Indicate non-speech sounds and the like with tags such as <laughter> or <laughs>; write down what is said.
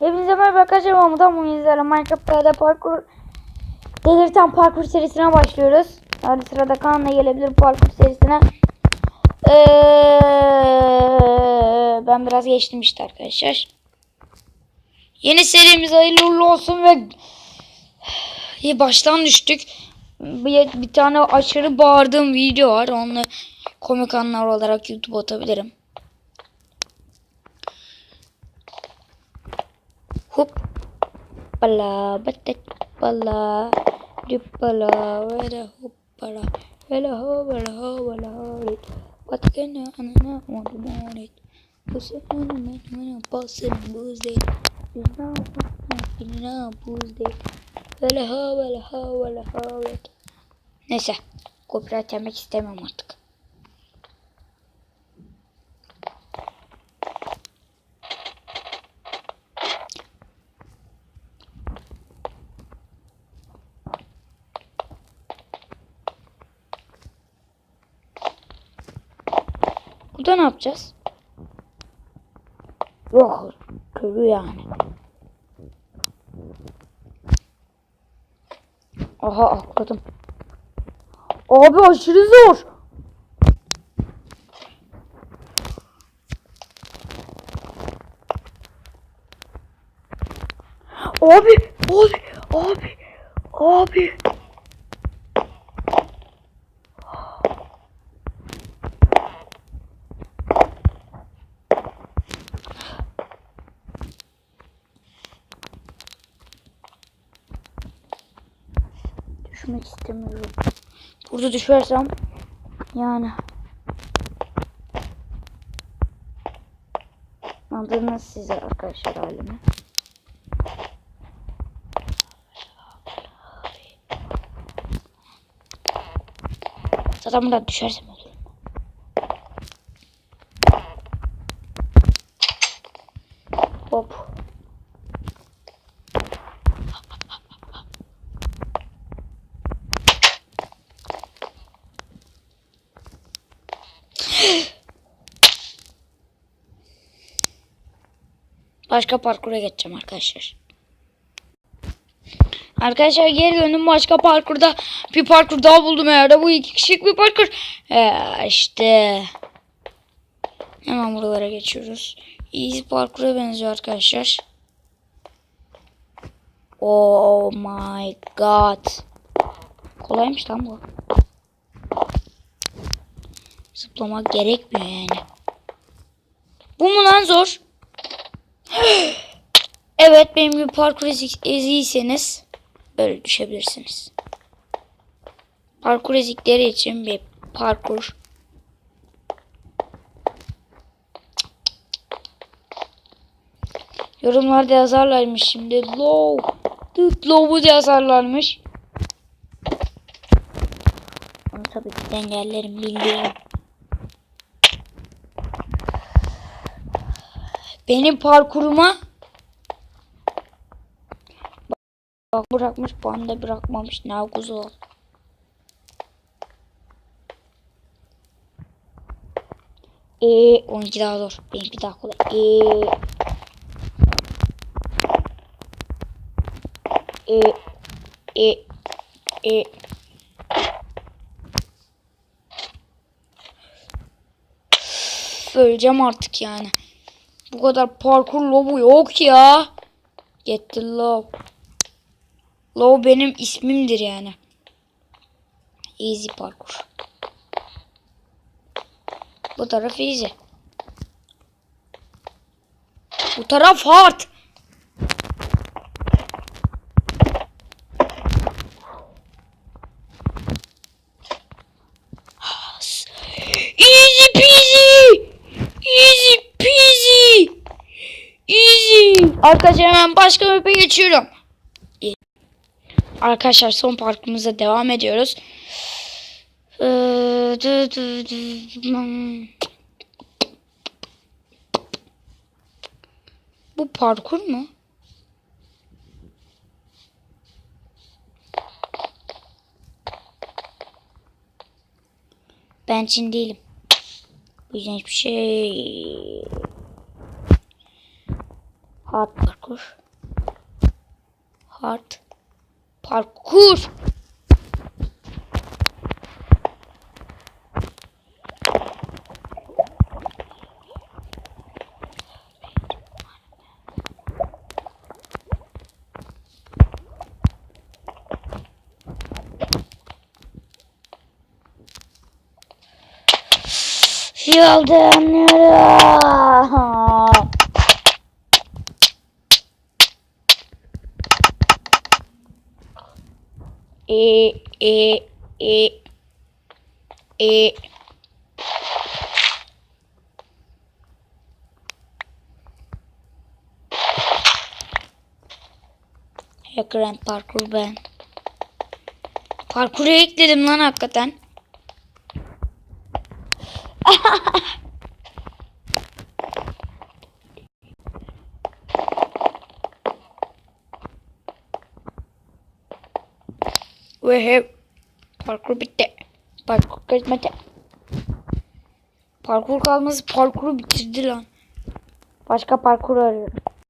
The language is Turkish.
Hepinize merhaba arkadaşlar. Mahmut'tan bugün sizlerle Minecraft'ta parkur delirten parkur serisine başlıyoruz. Hadi sırada Kaan'la gelebilir parkur serisine. Ee, ben biraz geçtim işte arkadaşlar. Yeni serimiz hayırlı uğurlu olsun ve İyi, baştan düştük. Bir, bir tane aşırı bağırdığım video var. Onu komik anlar olarak YouTube atabilirim. Hop. Bala, batek, bala, dipala, wala, hoppala, wala, hoppala, hoppala, hoppala. What can I, and I not want to want it. Pussy, man, man, man, person, booze it. You know, you know, booze it. Wala, hoppala, hoppala, hoppala. Neyse, kopya açmak istemem artık. Burada ne yapacağız? Yok. Körü yani. Aha atladım. Abi aşırı zor. Abi, abi, abi, abi. Düşmek istemiyorum. Burada düşersem yani anladınız size arkadaşlar halimi. Zaten buradan düşersem Başka parkura geçeceğim arkadaşlar. Arkadaşlar geri döndüm başka parkurda bir parkur daha buldum herhalde. Bu iki kişilik bir parkur. Ee, işte. Hemen buralara geçiyoruz. Easy parkura benziyor arkadaşlar. Oh my god. Kolaymış lan bu. Zıplamak gerekmiyor yani. Bu mu lan zor? Evet benim gibi parkur eziyseniz böyle düşebilirsiniz. Parkur ezikleri için bir parkur. Yorumlarda yazarlarmış şimdi. Low. Dıt low'u yazarlarmış. Onu tabii ki engellerim bildiğim. Benim parkuruma bak bırakmış bana bırakmamış ne güzel. Eee 12 daha zor. Benimki daha kolay. Eee e e e Öleceğim artık yani. Bu kadar parkur lobu yok ya. Get the low. Low benim ismimdir yani. Easy parkur. Bu taraf easy. Bu taraf hard. Easy peasy. Easy peasy. Easy. Arkadaşlar hemen başka map'e geçiyorum. Arkadaşlar son parkımıza devam ediyoruz. Ee. Bu parkur mu? Ben Çin değilim. Bu yüzden hiçbir şey Hard parkur. Hard parkur. Yolda E e e e Ekran parkur ben. Parkuru ekledim lan hakikaten. <laughs> Ve hep parkur bitti. Parkur kaçmadı. Parkur kalması parkuru bitirdi lan. Başka parkur arıyorum.